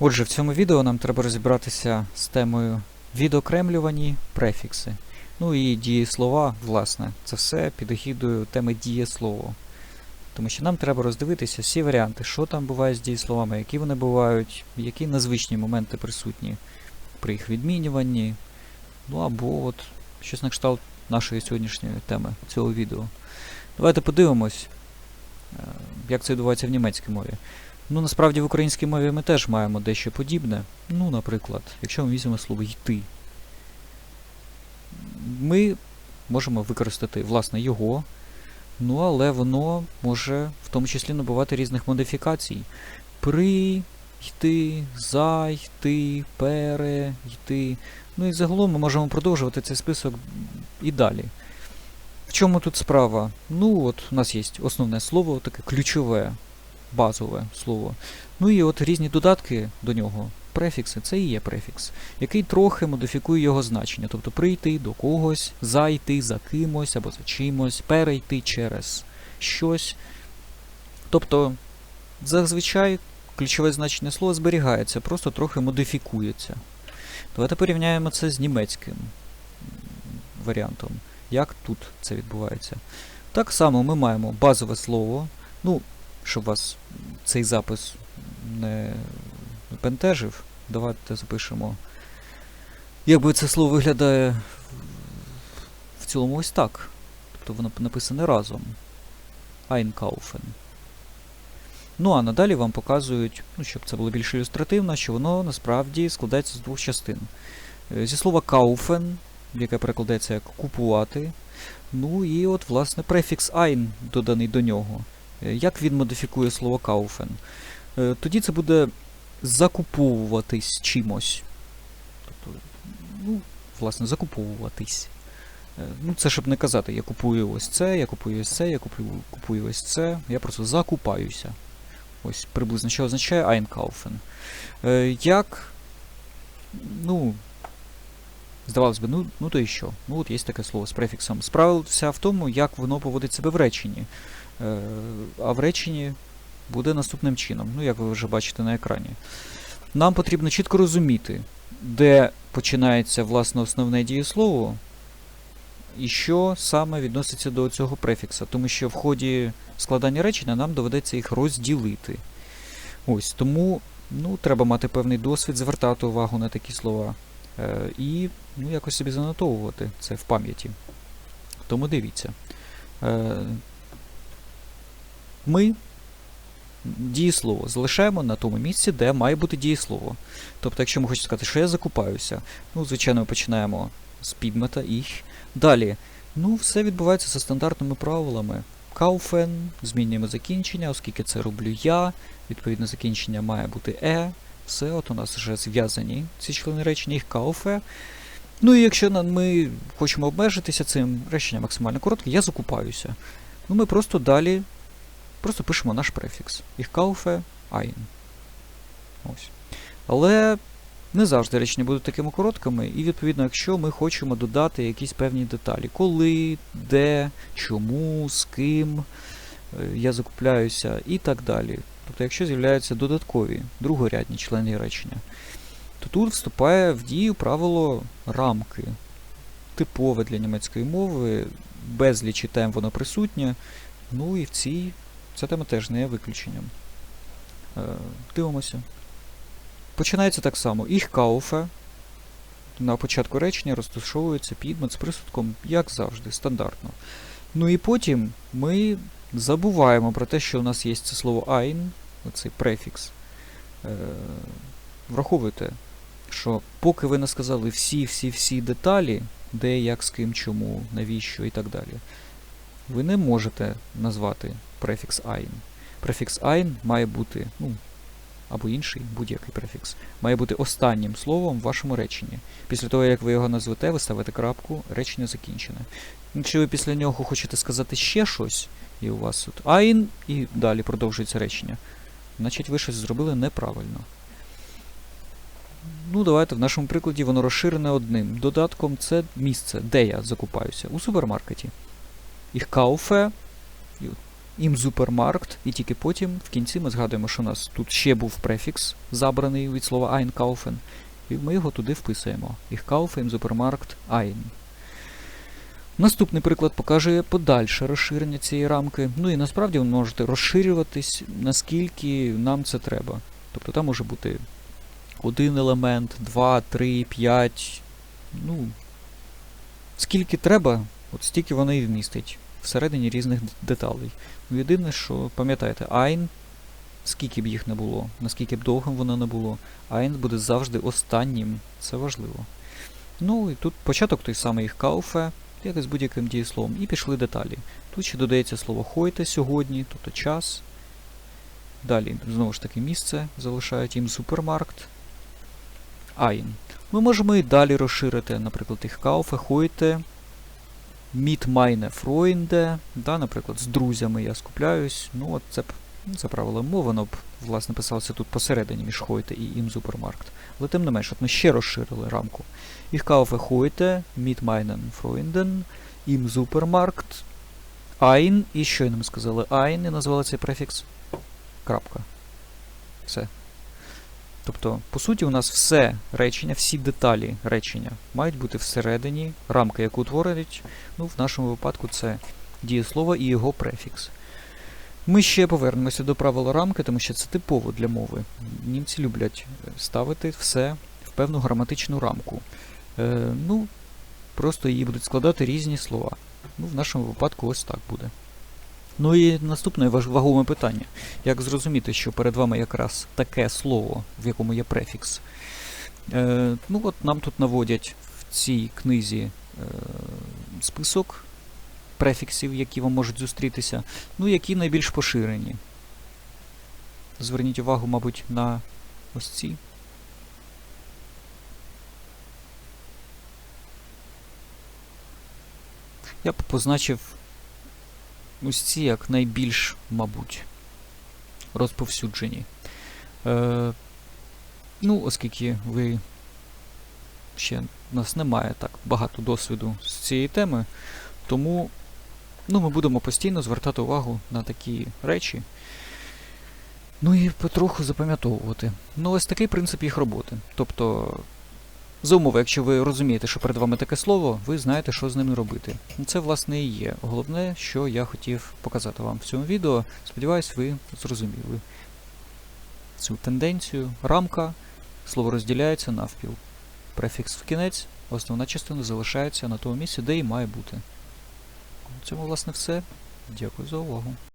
Отже, в цьому відео нам треба розібратися з темою відокремлювані префікси. Ну і дієслова, власне, це все під егідою теми дієслово. Тому що нам треба роздивитися всі варіанти, що там буває з дієсловами, які вони бувають, які незвичні моменти присутні при їх відмінюванні. Ну або от щось на кшталт нашої сьогоднішньої теми цього відео. Давайте подивимось, е, як це відбувається в німецькій мові. Ну, насправді в українській мові ми теж маємо дещо подібне. Ну, наприклад, якщо ми візьмемо слово йти, ми можемо використати, власне, його, ну, але воно може в тому числі набувати різних модифікацій. При, йти, за, йти, пере, йти. Ну і загалом ми можемо продовжувати цей список і далі. В чому тут справа? Ну, от у нас є основне слово, таке ключове, базове слово. Ну і от різні додатки до нього, префікси, це і є префікс, який трохи модифікує його значення. Тобто прийти до когось, зайти за кимось або за чимось, перейти через щось. Тобто, зазвичай ключове значення слова зберігається, просто трохи модифікується. Давайте порівняємо це з німецьким варіантом. Як тут це відбувається? Так само ми маємо базове слово. Ну, щоб вас цей запис не бентежив, давайте запишемо. Якби це слово виглядає в цілому ось так. Тобто воно написане разом. Einkaufen. Ну а надалі вам показують, ну, щоб це було більш ілюстративно, що воно насправді складається з двох частин. Е, Зі слова kaufen, яке перекладається як купувати. Ну і от, власне, префікс ein доданий до нього. Е, Як він модифікує слово kaufen? Е, Тоді це буде закуповуватись чимось. Тобто, ну, власне, закуповуватись. Е, Ну, це щоб не казати, я купую ось це, я купую ось це, я купую, купую ось це. Я просто закупаюся. Ось приблизно що означає einkaufen. Як. Ну. Здавалось би, ну, ну то і що? Ну от є таке слово з префіксом. Справа вся в тому, як воно поводить себе в реченні. Е, а в реченні буде наступним чином, ну як ви вже бачите на екрані. Нам потрібно чітко розуміти, де починається власне основне дієслово, і що саме відноситься до цього префікса, тому що в ході складання речення нам доведеться їх розділити. Ось тому ну, треба мати певний досвід, звертати увагу на такі слова і ну, якось собі занотовувати це в пам'яті. Тому дивіться. Е, ми дієслово залишаємо на тому місці, де має бути дієслово. Тобто, якщо ми хочемо сказати, що я закупаюся, ну, звичайно, ми починаємо з підмета «ich». Далі, ну, все відбувається за стандартними правилами. Кауфен, змінюємо закінчення, оскільки це роблю я. Відповідно, закінчення має бути е. Все, от у нас вже зв'язані ці члени речення, їх кауфе. Ну і якщо ми хочемо обмежитися цим речення максимально коротке, я закупаюся. Ну, ми просто далі просто пишемо наш префікс. Ich kaufe ein. Ось. Але не завжди речення будуть такими короткими, і відповідно, якщо ми хочемо додати якісь певні деталі, коли, де, чому, з ким е, я закупляюся і так далі. Тобто, якщо з'являються додаткові другорядні члени речення, то тут вступає в дію правило рамки. Типове для німецької мови, безлічі тем воно присутнє. Ну і в цій ця тема теж не є виключенням. Е, дивимося. Починається так само. Ich kaufe. На початку речення розташовується підмет з присудком, як завжди, стандартно. Ну і потім ми забуваємо про те, що у нас є це слово ein, оцей префікс. Е, враховуйте, що поки ви не сказали всі-всі-всі деталі, де, як, з ким, чому, навіщо і так далі, ви не можете назвати префікс ein. Префікс ein має бути, ну, або інший будь-який префікс, має бути останнім словом в вашому реченні. Після того, як ви його назвете, ви ставите крапку, речення закінчене. Якщо ви після нього хочете сказати ще щось, і у вас тут ein, і далі продовжується речення, значить ви щось зробили неправильно. Ну, давайте в нашому прикладі воно розширене одним додатком це місце, де я закупаюся, у супермаркеті. Ich kaufe, і от im Supermarkt, і тільки потім в кінці ми згадуємо, що у нас тут ще був префікс, забраний від слова einkaufen, і ми його туди вписуємо. Ich kaufe im Supermarkt ein. Наступний приклад покаже подальше розширення цієї рамки. Ну і насправді ви можете розширюватись, наскільки нам це треба. Тобто там може бути один елемент, два, три, п'ять. Ну, скільки треба, от стільки воно і вмістить всередині різних деталей. Ну, єдине, що пам'ятаєте, ein, скільки б їх не було, наскільки б довгим воно не було, ein буде завжди останнім. Це важливо. Ну і тут початок той самий їх кауфе, як і з будь-яким дієсловом, і пішли деталі. Тут ще додається слово хойте сьогодні, тобто час. Далі, знову ж таки, місце залишають їм супермаркт. Ein. Ми можемо і далі розширити, наприклад, їх кауфе, хойте, mit meine Freunde, да, наприклад, з друзями я скупляюсь. Ну, от це це правило мови, воно б, власне, писалося тут посередині між хойте і їм супермаркт. Але тим не менш, от ми ще розширили рамку. Ich kaufe heute mit meinen Freunden im і щойно ми сказали ein, і назвали цей префікс крапка. Все. Тобто, по суті, у нас все речення, всі деталі речення мають бути всередині рамки, яку утворюють, ну, в нашому випадку це дієслово і його префікс. Ми ще повернемося до правила рамки, тому що це типово для мови. Німці люблять е, ставити все в певну граматичну рамку. Е, ну, просто її будуть складати різні слова. Ну, в нашому випадку ось так буде. Ну і наступне вагоме питання. Як зрозуміти, що перед вами якраз таке слово, в якому є префікс? Е, ну от нам тут наводять в цій книзі е, список префіксів, які вам можуть зустрітися, ну які найбільш поширені. Зверніть увагу, мабуть, на ось ці. Я б позначив ось ці як найбільш, мабуть, розповсюджені. Е, ну, оскільки ви ще в нас немає так багато досвіду з цієї теми, тому ну, ми будемо постійно звертати увагу на такі речі. Ну і потроху запам'ятовувати. Ну, ось такий принцип їх роботи. Тобто, за умови, якщо ви розумієте, що перед вами таке слово, ви знаєте, що з ним робити. Ну, Це, власне, і є. Головне, що я хотів показати вам в цьому відео. Сподіваюсь, ви зрозуміли цю тенденцію. Рамка, слово розділяється навпіл. Префікс в кінець, основна частина залишається на тому місці, де і має бути. На цьому, власне, все. Дякую за увагу.